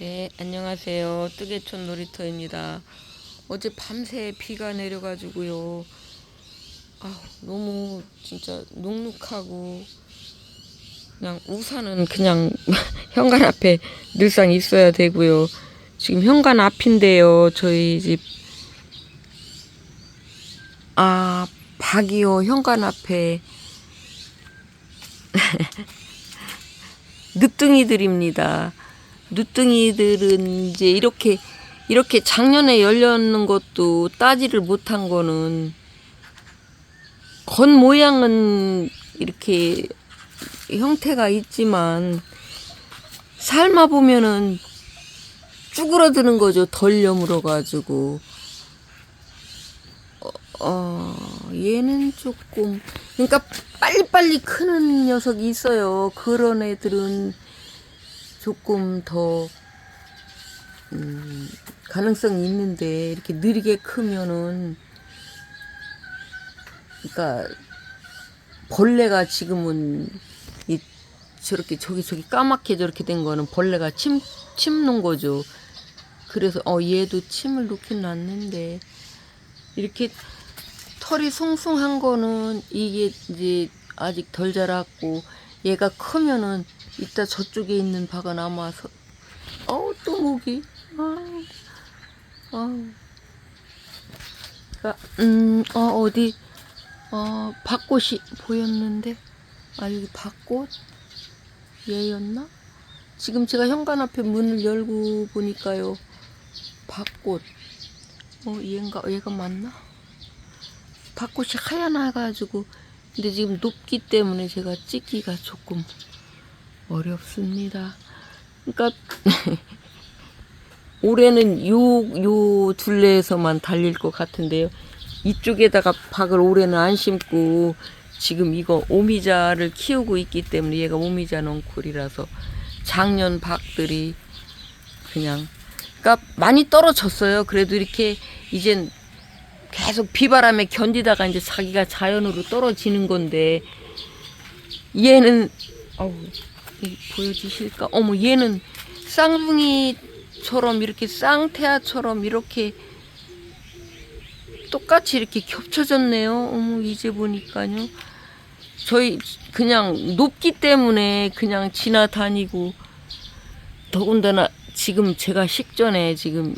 네, 안녕하세요. 뜨개촌 놀이터입니다. 어제 밤새 비가 내려가지고요. 아, 너무 진짜 눅눅하고 그냥 우산은 그냥 현관 앞에 늘상 있어야 되고요. 지금 현관 앞인데요. 저희 집 아, 박이요. 현관 앞에 늦둥이들입니다. 늦둥이들은 이제 이렇게 이렇게 작년에 열렸는 것도 따지를 못한 거는 건 모양은 이렇게 형태가 있지만 삶아 보면은 쭈그러드는 거죠. 덜 여물어 가지고 어, 어, 얘는 조금 그러니까 빨리빨리 크는 녀석이 있어요. 그런 애들은 조금 더 음, 가능성이 있는데 이렇게 느리게 크면은 그러니까 벌레가 지금은 이 저렇게 저기 저기 까맣게 저렇게 된 거는 벌레가 침 침놓은 거죠. 그래서 어 얘도 침을 놓긴 놨는데 이렇게 털이 숭숭한 거는 이게 이제 아직 덜 자랐고 얘가 크면은 이따 저쪽에 있는 바가 남아서. 어우 또 모기. 아우 아우. 그러니까 음어 어디? 어 밭꽃이 보였는데? 아 여기 밭꽃? 얘였나? 지금 제가 현관 앞에 문을 열고 보니까요. 밭꽃. 어 얘인가? 얘가 맞나? 밭꽃이 하얀 해가지고. 근데 지금 높기 때문에 제가 찍기가 조금 어렵습니다. 그러니까 올해는 요 요 둘레에서만 달릴 것 같은데요. 이쪽에다가 박을 올해는 안 심고 지금 이거 오미자를 키우고 있기 때문에 얘가 오미자 넝쿨이라서 작년 박들이 그냥 그러니까 많이 떨어졌어요. 그래도 이렇게 이젠 계속 비바람에 견디다가 이제 자기가 자연으로 떨어지는 건데 얘는 어우 이 보여주실까? 어머 얘는 쌍둥이처럼 이렇게 쌍태아처럼 이렇게 똑같이 이렇게 겹쳐졌네요. 어머 이제 보니까요. 저희 그냥 높기 때문에 그냥 지나다니고 더군다나 지금 제가 식전에 지금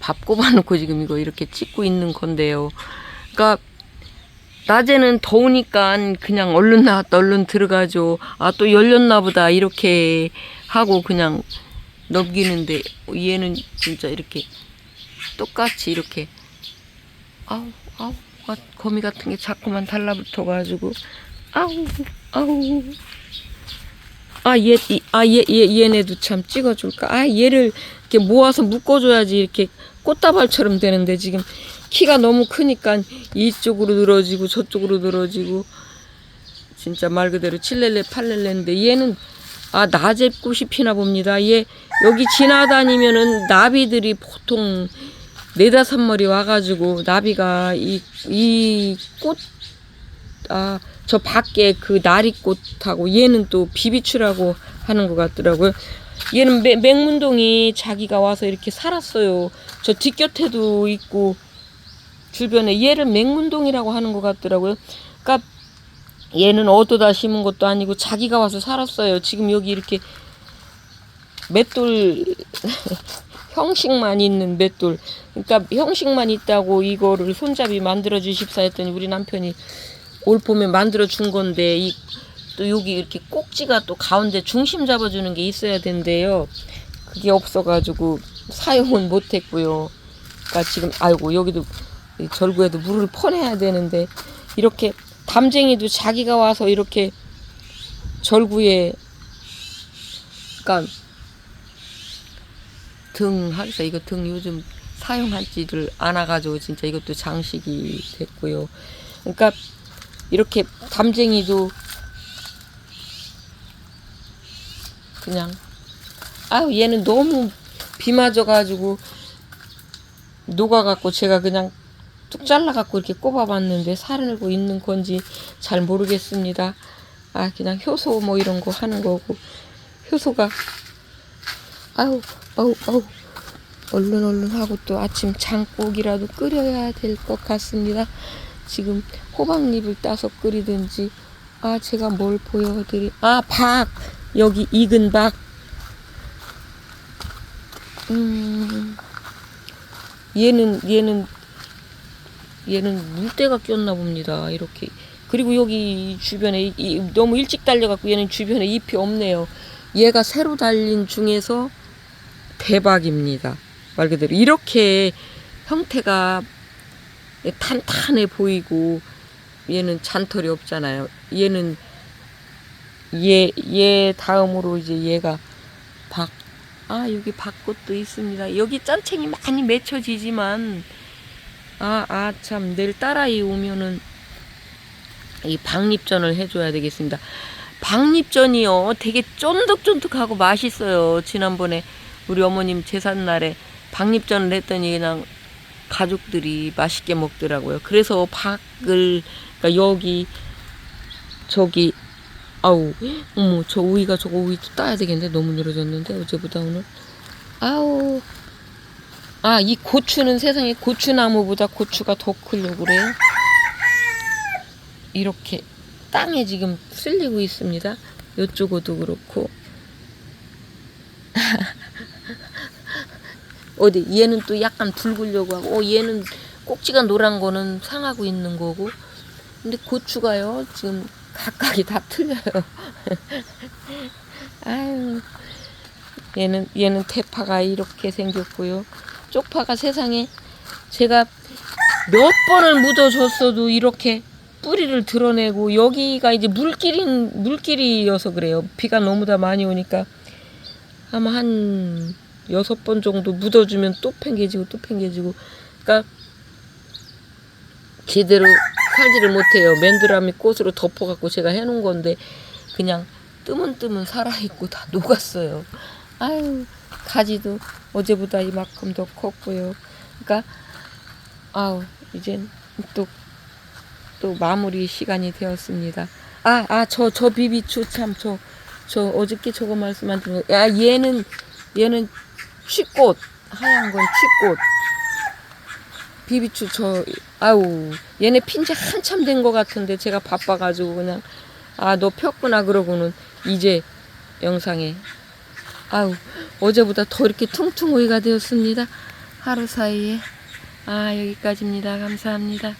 밥 꼽아놓고 지금 이거 이렇게 찍고 있는 건데요. 그러니까 낮에는 더우니까 그냥 얼른 나왔다 얼른 들어가죠. 아 또 열렸나 보다. 이렇게 하고 그냥 넘기는데 얘는 진짜 이렇게 똑같이 이렇게 아우 아우 아, 거미 같은 게 자꾸만 달라붙어 가지고 아우 아우. 아얘 아 얘 얘 얘네도 참 찍어줄까? 아 얘를 이렇게 모아서 묶어줘야지 이렇게 꽃다발처럼 되는데 지금 키가 너무 크니까 이쪽으로 늘어지고 저쪽으로 늘어지고 진짜 말 그대로 칠렐레 팔렐레인데 얘는 아 낮에 꽃이 피나 봅니다. 얘 여기 지나다니면은 나비들이 보통 네다섯 마리 와가지고 나비가 이 이 꽃 아 저 밖에 그 나리꽃하고 얘는 또 비비추라고 하는 것 같더라고요. 얘는 맹- 맹문동이 자기가 와서 이렇게 살았어요. 저 뒷곁에도 있고 주변에 얘를 맹문동이라고 하는 것 같더라고요. 그러니까 얘는 얻어다 심은 것도 아니고 자기가 와서 살았어요. 지금 여기 이렇게 맷돌 형식만 있는 맷돌. 그러니까 형식만 있다고 이거를 손잡이 만들어 주십사 했더니 우리 남편이 올 봄에 만들어 준 건데 이 또 여기 이렇게 꼭지가 또 가운데 중심 잡아주는 게 있어야 된대요. 그게 없어가지고 사용은 못했고요. 그러니까 지금 아이고 여기도 이 절구에도 물을 퍼내야 되는데 이렇게 담쟁이도 자기가 와서 이렇게 절구에 그러니까 등 하겠어 이거 등 요즘 사용하지를 않아가지고 진짜 이것도 장식이 됐고요. 그러니까 이렇게 담쟁이도 그냥 아유 얘는 너무 비 맞아가지고 녹아갖고 제가 그냥 뚝 잘라갖고 이렇게 꼽아봤는데 살고 있는 건지 잘 모르겠습니다. 아 그냥 효소 뭐 이런 거 하는 거고. 효소가 아우 아우 아우. 얼른 얼른 하고 또 아침 장국이라도 끓여야 될 것 같습니다. 지금 호박잎을 따서 끓이든지. 아 제가 뭘 보여드리 아박! 여기 익은 박. 음, 얘는 얘는 얘는 물때가 꼈나 봅니다. 이렇게 그리고 여기 주변에 이- 이- 너무 일찍 달려갖고 얘는 주변에 잎이 없네요. 얘가 새로 달린 중에서 대박입니다. 말 그대로 이렇게 형태가 탄탄해 보이고 얘는 잔털이 없잖아요. 얘는 얘, 얘 다음으로 이제 얘가 박, 아, 여기 박꽃도 있습니다. 여기 짠챙이 많이 맺혀지지만, 아, 아, 참, 내일 딸아이 오면은 이 박립전을 해줘야 되겠습니다. 박립전이요. 되게 쫀득쫀득하고 맛있어요. 지난번에 우리 어머님 제삿날에 박립전을 했더니 그냥 가족들이 맛있게 먹더라고요. 그래서 박을, 그러니까 여기, 저기, 아우, 어머, 저 우이가 저거 우이도 따야 되겠는데 너무 늘어졌는데 어제보다 오늘. 아우. 아, 이 고추는 세상에 고추나무보다 고추가 더 크려고 그래요. 이렇게 땅에 지금 쓸리고 있습니다. 요쪽도 그렇고. 어디 얘는 또 약간 붉으려고 하고 어 얘는 꼭지가 노란 거는 상하고 있는 거고 근데 고추가요 지금 각각이 다 틀려요 아유 얘는 얘는 대파가 이렇게 생겼고요 쪽파가 세상에 제가 몇 번을 묻어줬어도 이렇게 뿌리를 드러내고 여기가 이제 물길인 물길이어서 그래요. 비가 너무 다 많이 오니까 아마 한 여섯 번 정도 묻어주면 또 팽개지고 또 팽개지고. 그러니까 제대로 살지를 못해요. 맨드라미 꽃으로 덮어갖고 제가 해놓은 건데 그냥 뜨문뜨문 살아있고 다 녹았어요. 아유 가지도 어제보다 이만큼 더 컸고요. 그러니까 아우 이젠 또또 마무리 시간이 되었습니다. 아 아 저 저 비비추 참 저 저 어저께 저거 말씀 안 드린 야 얘는 얘는 취꽃 하얀 건 취꽃. 비비추 저 아우 얘네 핀지 한참 된 것 같은데 제가 바빠가지고 그냥 아 너 폈구나 그러고는 이제 영상에 아우 어제보다 더 이렇게 퉁퉁 오이가 되었습니다. 하루 사이에. 아 여기까지입니다. 감사합니다